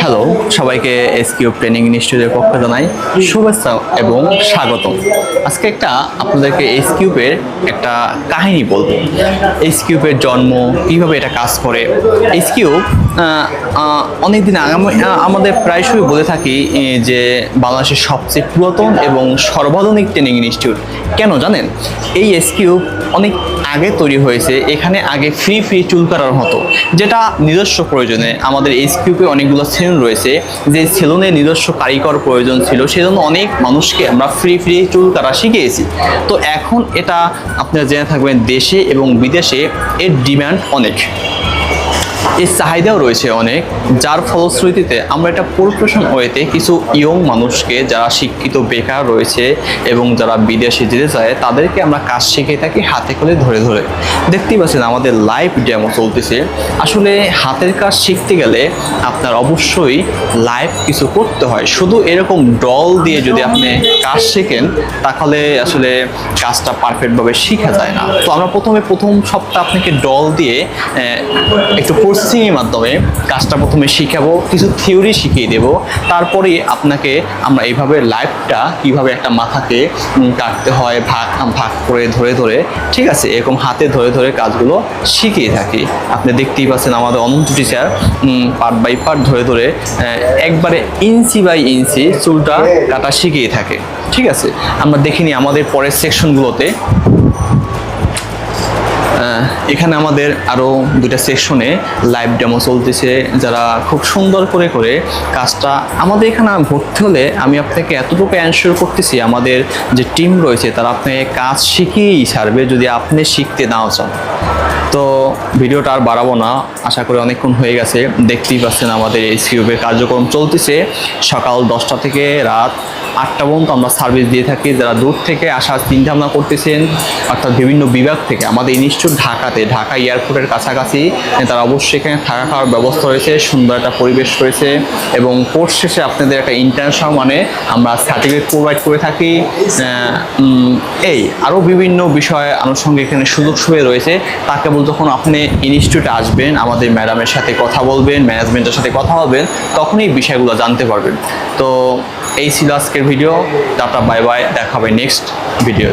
Hello সবাইকে SQ training ইনস্টিটিউটের পক্ষ জানাই শুভেচ্ছা এবং স্বাগত আজকে একটা আপনাদেরকে এসকিউবের একটা কাহিনী বলব। এসকিউবের জন্ম, কীভাবে এটা কাজ করে? এসকিউব অনেকদিন আগে আমি- আমাদের প্রায়শই বলে থাকি যে বাংলাদেশের সবচেয়ে পুরাতন এবং সর্বাধুনিক ট্রেনিং ইনস্টিটিউট। কেন জানেন? এই এসকিউব অনেক আগে তৈরি হয়েছে, এখানে আগে ফ্রি ফ্রি চুল কাটার হতো যেটা নিজস্ব প্রয়োজনে, আমাদের এসকিউপে অনেকগুলো সেলুন রয়েছে, যে সেলুনে নিজস্ব কারিগর প্রয়োজন ছিল, সেজন্য অনেক মানুষকে আমরা ফ্রি ফ্রি চুল কাটা শিখিয়েছি। তো এখন এটা আপনারা জেনে থাকবেন, দেশে এবং বিদেশে এর ডিমান্ড অনেক। এর চাহিদাও রয়েছে অনেক, যার ফলশ্রুতিতে আমরা একটা প্রফেশন ওয়েতে কিছু ইয়ং মানুষকে যারা শিক্ষিত বেকার রয়েছে এবং যারা বিদেশে যেতে চায়, তাদেরকে আমরা কাজ শিখে থাকি হাতে করে ধরে ধরে। দেখতেই পাচ্ছেন আমাদের লাইভ ডেমো চলতেছে। আসলে হাতের কাজ শিখতে গেলে আপনার অবশ্যই লাইভ কিছু করতে হয়। শুধু এরকম ডল দিয়ে যদি আপনি কাজ শেখেন, তাহলে আসলে কাজটা পারফেক্টভাবে শেখা যায় না। তো আমরা প্রথমে প্রথম সপ্তাহ আপনাকে ডল দিয়ে একটু প্রসেসিংয়ের মাধ্যমে কাজটা প্রথমে শিখাবো, কিছু থিওরি শিখিয়ে দেব, তারপরে আপনাকে আমরা এইভাবে লাইফটা কীভাবে একটা মাথাকে কাটতে হয়, ভাগ ভাগ করে, ধরে ধরে, ঠিক আছে, এরকম হাতে ধরে ধরে কাজগুলো শিখিয়ে থাকি। আপনি দেখতেই পাচ্ছেন আমাদের Ananta teacher part by part ধরে ধরে একবারে ইঞ্চি বাই ইঞ্চি চুলটা কাটা শিখিয়ে থাকে, ঠিক আছে? আমরা দেখিনি আমাদের পরের সেকশনগুলোতে এখানে আমাদের আরও দুইটা সেকশনে লাইভ ডেমো চলতেছে, যারা খুব সুন্দর করে করে কাজটা আমাদের এখানে ভর্তি হলে আমি আপনাকে এতটুকু অ্যানসার করতেছি, আমাদের যে টিম রয়েছে তারা আপনাকে কাজ শিখিয়েই ছাড়বে যদি আপনি শিখতে নাও চান। তো ভিডিওটা আর বাড়াবো না, আশা করি অনেকক্ষণ হয়ে গেছে, দেখতেই পাচ্ছেন আমাদের এই সিউবের কার্যক্রম চলতেছে। সকাল দশটা থেকে রাত আটটা পর্যন্ত আমরা সার্ভিস দিয়ে থাকি, যারা দূর থেকে আসার চিন্তা ভাবনা করতেছেন, অর্থাৎ বিভিন্ন বিভাগ থেকে, আমাদের ইনস্টিটিউট ঢাকাতে, ঢাকা এয়ারপোর্টের কাছাকাছি। তারা অবশ্যই এখানে থাকা খাওয়ার ব্যবস্থা রয়েছে, সুন্দর একটা পরিবেশ রয়েছে। এবং কোর্স শেষে আপনাদের একটা ইন্টার্নশিপ মানে আমরা সার্টিফিকেট প্রোভাইড করে থাকি। এই আরও বিভিন্ন বিষয়ে আনুষঙ্গিক এখানে সুযোগ সুবিধা রয়েছে। তা কেবল যখন আপনি ইনস্টিটিউটে আসবেন, আমাদের ম্যাডামের সাথে কথা বলবেন ম্যানেজমেন্টের সাথে কথা বলবেন, তখনই বিষয়গুলো জানতে পারবেন। তো, এই ছিল আজকের ভিডিও টাটা বাই বাই দেখা হবে নেক্সট ভিডিও